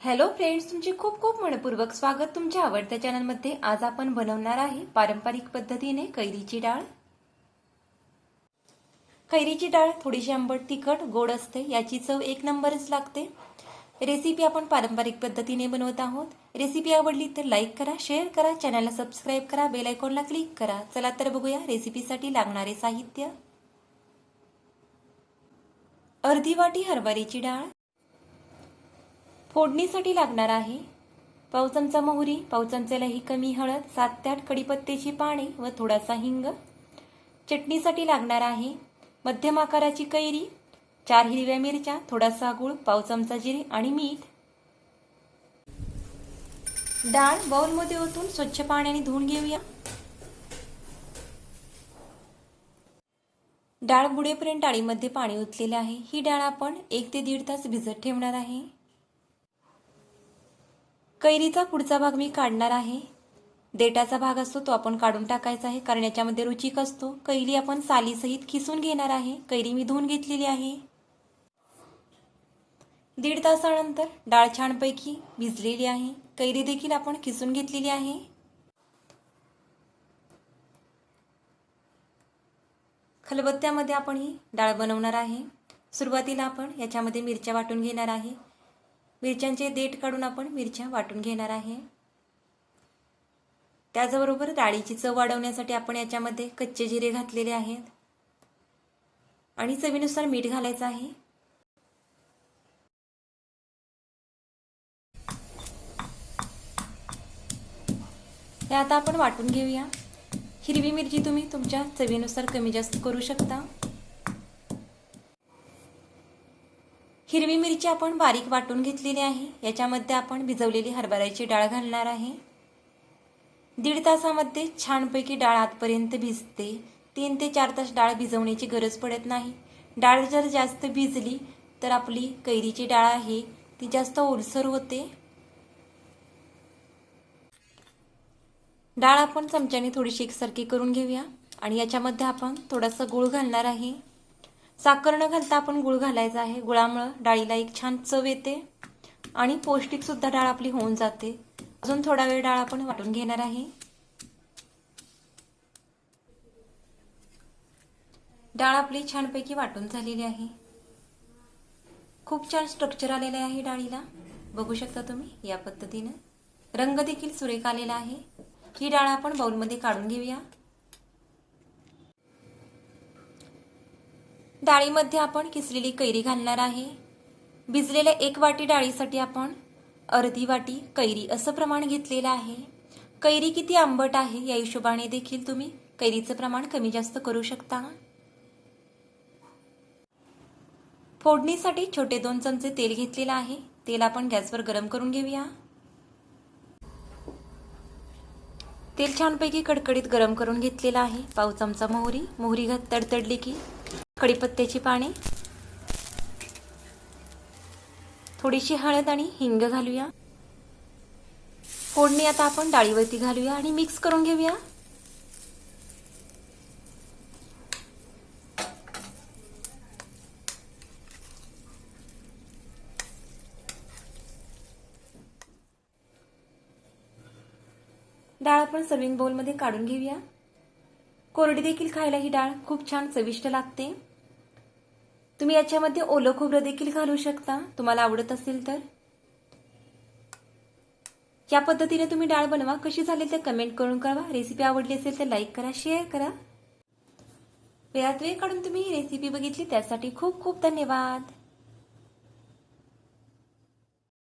Hello friends तुमचे खूप खूप मनपूर्वक स्वागत तुमच्या आवडत्या चॅनलमध्ये. आज आपण बनवणार आहे पारंपरिक पद्धतीने कैरीची डाळ. कैरीची डाळ थोडीशी आंबट तिखट गोड असते याची चव एक नंबरच लागते. रेसिपी आपण पारंपरिक पद्धतीने बनवत आहोत. रेसिपी आवडली तर लाईक करा शेअर करा चॅनलला सबस्क्राईब करा बेल आयकॉनला क्लिक करा. चला तर बघूया रेसिपीसाठी लागणारे साहित्य. अर्धी वाटी हरभऱ्याची डाळ. फोडणीसाठी लागणार आहे. पाव चमचा मोहरी पाव चमच्यालाही कमी हळद सात ते आठ कडीपत्त्याची पाने व थोडासा हिंग. चटणीसाठी लागणार आहे मध्यम आकाराची कैरी चार हिरव्या मिरच्या थोडासा गुळ पाव चमचा जिरे आणि मीठ. डाळ बाउलमध्ये ओतून स्वच्छ पाण्याने धुवून घेऊया. डाळ बुडेपर्यंत डाळीमध्ये पाणी ओतलेले आहे. ही डाळ आपण एक ते दीड तास भिजत ठेवणार आहे. कैरीचा पुढचा भाग मी काढणार आहे. देटाचा भाग असतो तो आपण काढून टाकायचा आहे. कारण याच्यामध्ये रुचिक असतो. कैरी आपण सालीसहित खिसून घेणार आहे. कैरी मी धुवून घेतलेली आहे. दीड तासानंतर डाळ छानपैकी भिजलेली आहे. कैरी देखील आपण खिसून घेतलेली आहे. खलबत्त्यामध्ये आपण ही डाळ बनवणार आहे. सुरुवातीला आपण याच्यामध्ये मिरच्या वाटून घेणार आहे. मिरच्यांचे देठ काढून आपण मिरच्या वाटून घेणार आहे. त्याचबरोबर डाळीची चव वाढवण्यासाठी आपण याच्यामध्ये कच्चे जिरे घातलेले आहेत. आणि चवीनुसार मीठ घालायचं आहे. हे आता आपण वाटून घेऊया. हिरवी मिरची तुम्ही तुमच्या चवीनुसार कमी जास्त करू शकता हिरवी मिरची आपण बारीक वाटून घेतलेली आहे. याच्यामध्ये आपण भिजवलेली हरभऱ्याची डाळ घालणार आहे. दीड तासामध्ये छानपैकी डाळ आतपर्यंत भिजते. तीन ते चार तास डाळ भिजवण्याची गरज पडत नाही. डाळ जर जास्त भिजली तर आपली कैरीची डाळ आहे. ती जास्त ओलसर होते. डाळ आपण चमच्याने थोडीशी एकसारखी करून घेऊया. आणि याच्यामध्ये आपण थोडासा गुळ घालणार आहे. साखर न घालता आपण गुळ घालायचा आहे. गुळामुळं डाळीला एक छान चव येते आणि पौष्टिक सुद्धा डाळ आपली होऊन जाते. अजून थोडा वेळ डाळ आपण वाटून घेणार आहे. डाळ आपली छानपैकी वाटून झालेली आहे. खूप छान स्ट्रक्चर आलेलं आहे डाळीला. बघू शकता तुम्ही या पद्धतीनं. रंग देखील सुरेख आलेला आहे. ही डाळ आपण बाउलमध्ये काढून घेऊया. डाळीमध्ये आपण किसलेली कैरी घालणार आहे. भिजलेल्या एक वाटी डाळीसाठी आपण अर्धी वाटी कैरी असं प्रमाण घेतलेलं आहे. कैरी किती आंबट आहे या हिशोबाने देखील तुम्ही कैरीचं प्रमाण कमी जास्त करू शकता. फोडणीसाठी छोटे दोन चमचे तेल घेतलेलं आहे. तेल आपण गॅसवर गरम करून घेऊया. तेल छानपैकी कडकडीत गरम करून घेतलेलं आहे. पाव चमचा मोहरी. मोहरी घात तडतडली की कढीपत्त्याची पाने. थोडीशी हळद आणि हिंग घालूया. फोडणी आता आपण डाळीवरती घालूया आणि मिक्स करून घेऊया. डाळ आपण सर्विंग बाउलमध्ये काढून घेऊया. कोरडी देखील खायला ही डाळ खूप छान चविष्ट लागते. तुम्ही याच्यामध्ये ओलं खोबरं देखील घालू शकता. तुम्हाला आवडत असेल तर. या पद्धतीने तुम्ही डाळ बनवा. कशी झाली तर कमेंट करून कळवा. रेसिपी आवडली असेल तर लाईक करा शेअर करा. वेळात वेळ काढून तुम्ही ही रेसिपी बघितली त्यासाठी खूप खूप धन्यवाद.